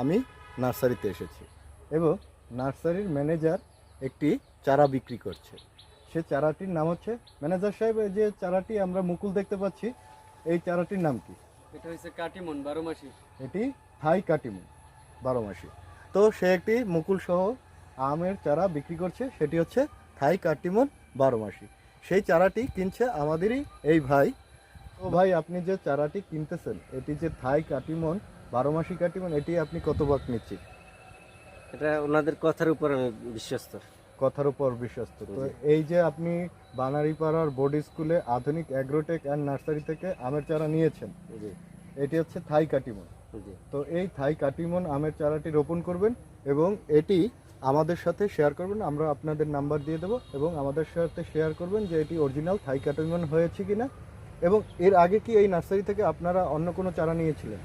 আমি নার্সারিতে এসেছি এবং নার্সারির ম্যানেজার একটি চারা বিক্রি করছে। সে চারাটির নাম হচ্ছে ম্যানেজার সাহেব এই যে চারাটি আমরা মুকুল দেখতে পাচ্ছি এই চারাটির নাম কি? এটা হচ্ছে কাটিমন বারো মাসি। এটি থাই কাটিমন বারো মাসি। তো সে একটি মুকুল সহ আমের চারা বিক্রি করছে সেটি হচ্ছে থাই কাটিমন বারো মাসি। সেই চারাটি কিনছে আমাদেরই এই ভাই। তো ভাই আপনি যে চারাটি কিনতেছেন এটি যে থাই কাটিমন বারো মাসি কাটিমন এটি আপনি কত ভাগ নিচ্ছি এটা ওনাদের কথার উপর আমি বিশ্বস্ত। কথার উপর বিশ্বস্ত। তো এই যে আপনি বানারীপাড়ার বোর্ড স্কুলে আধুনিক অ্যাগ্রোটেক অ্যান্ড নার্সারি থেকে আমের চারা নিয়েছেন এটি হচ্ছে থাই কাটিমন। তো এই থাই কাটিমন আমের চারাটি রোপণ করবেন এবং এটি আমাদের সাথে শেয়ার করবেন আমরা আপনাদের নাম্বার দিয়ে দেবো এবং আমাদের সাথে শেয়ার করবেন যে এটি অরিজিনাল থাই কাটিমন হয়েছে কিনা। এবং এর আগে কি এই নার্সারি থেকে আপনারা অন্য কোনো চারা নিয়েছিলেন?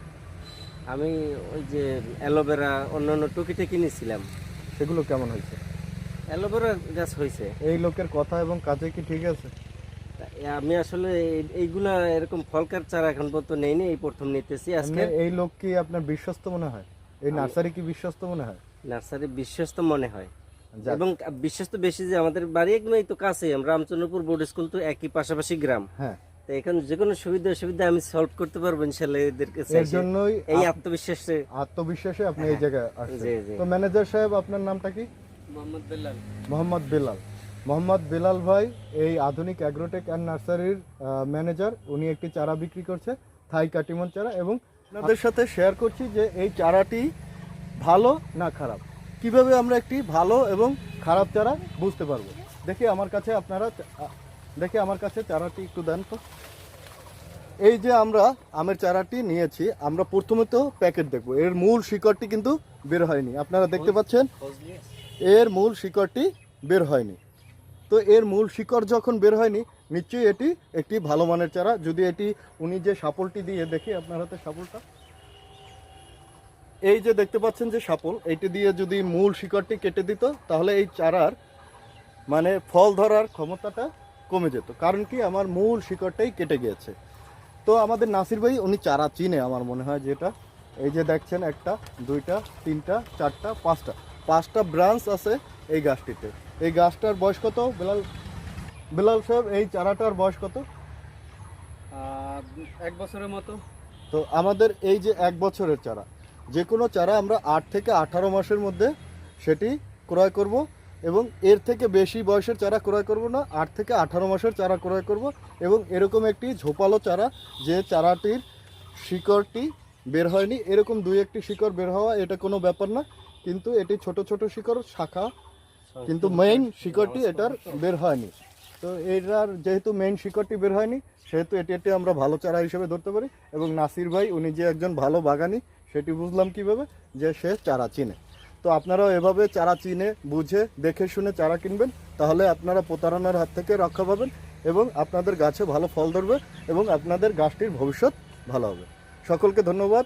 আমি ওই যে অ্যালোভেরা অন্য অন্য টুকিটে কিনেছিলাম সেগুলো কেমন হয়েছে? অ্যালোভেরা গাছ হয়েছে। এই লোকের কথা এবং কাজে কি ঠিক আছে? আমি আসলে এই- এইগুলা এরকম ফলকার চারা এখন পর্যন্ত নেইনি এই প্রথম নিতেছি আজকে। এই লোক কি আপনার বিশ্বস্ত মনে হয়? এই নার্সারি কি বিশ্বস্ত মনে হয়? নার্সারি বিশ্বস্ত মনে হয়। এবং বিশ্বস্ত বেশি যে আমাদের বাড়ি একদম এই তো কাছে রামচন্দ্রপুর বোর্ড স্কুল তো একই পাশাপাশি গ্রাম। হ্যাঁ। তো এখানে যে কোনো সুবিধা সুবিধা আমি সলভ করতে পারব ইনশাল্লাহ এদেরকে এর জন্যই এই আত্মবিশ্বাসে। আত্মবিশ্বাসে আপনি এই জায়গায় আসছেন। তো ম্যানেজার সাহেব আপনার নামটা কি? মোহাম্মদ মোহাম্মদ বেলাল। মোহাম্মদ বেলাল ভাই এই আধুনিক অ্যাগ্রোটেক অ্যান্ড নার্সারির ম্যানেজার উনি একটি চারা বিক্রি করছে থাই কাটিমন চারা এবং আপনাদের সাথে শেয়ার করছি যে এই চারাটি ভালো না খারাপ? কীভাবে আমরা একটি ভালো এবং খারাপ চারা বুঝতে পারব? দেখি আমার কাছে আপনারা দেখি আমার কাছে চারাটি একটু দেন তো। এই যে আমরা আমের চারাটি নিয়েছি আমরা প্রথমে তো প্যাকেট দেখব। এর মূল শিকড়টি কিন্তু বের হয়নি। আপনারা দেখতে পাচ্ছেন এর মূল শিকড়টি বের হয়নি। তো এর মূল শিকড় যখন বের হয়নি নিশ্চয়ই এটি একটি ভালো মানের চারা। যদি এটি উনি যে সাপলটি দিয়ে দেখি আপনার হাতে সাপলটা। এই যে দেখতে পাচ্ছেন যে সাপল এইটি দিয়ে যদি মূল শিকড়টি কেটে দিত তাহলে এই চারার মানে ফল ধরার ক্ষমতাটা কমে যেত। কারণ কি? আমার মূল শিকড়টাই কেটে গিয়েছে। তো আমাদের নাসির ভাই উনি চারা চিনে আমার মনে হয় যেটা। এই যে দেখছেন একটা দুইটা তিনটা চারটা পাঁচটা। পাঁচটা ব্রাঞ্চ আছে এই গাছটিতে। এই গাছটার বয়স কত? বেলাল বেলাল সাহেব এই চারাটার বয়স কত? এক বছরের মতো। তো আমাদের এই যে এক বছরের চারা যে কোনো চারা আমরা আট থেকে আঠারো মাসের মধ্যে সেটি ক্রয় করব। এবং এর থেকে বেশি বয়সের চারা ক্রয় করব না, আট থেকে আঠারো মাসের চারা ক্রয় করব এবং এরকম একটি ঝোপালো চারা যে চারাটির শিকড়টি বের হয়নি, এরকম দুই একটি শিকড় বের হওয়া এটা কোনো ব্যাপার না, কিন্তু এটি ছোট ছোট শিকড়, শাখা, কিন্তু মেইন শিকড়টি এটার বের হয়নি। তো এটার যেহেতু মেইন শিকড়টি বের হয়নি, সেহেতু এটি একটি আমরা ভালো চারা হিসেবে ধরতে পারি এবং নাসির ভাই, উনি যে একজন ভালো বাগানি, সেটি বুঝলাম কীভাবে যে সে চারা চিনে। তো আপনারাও এভাবে চারা চিনে, বুঝে, দেখে শুনে চারা কিনবেন, তাহলে আপনারা প্রতারণার হাত থেকে রক্ষা পাবেন এবং আপনাদের গাছে ভালো ফল ধরবে এবং আপনাদের গাছটির ভবিষ্যৎ ভালো হবে। সকলকে ধন্যবাদ।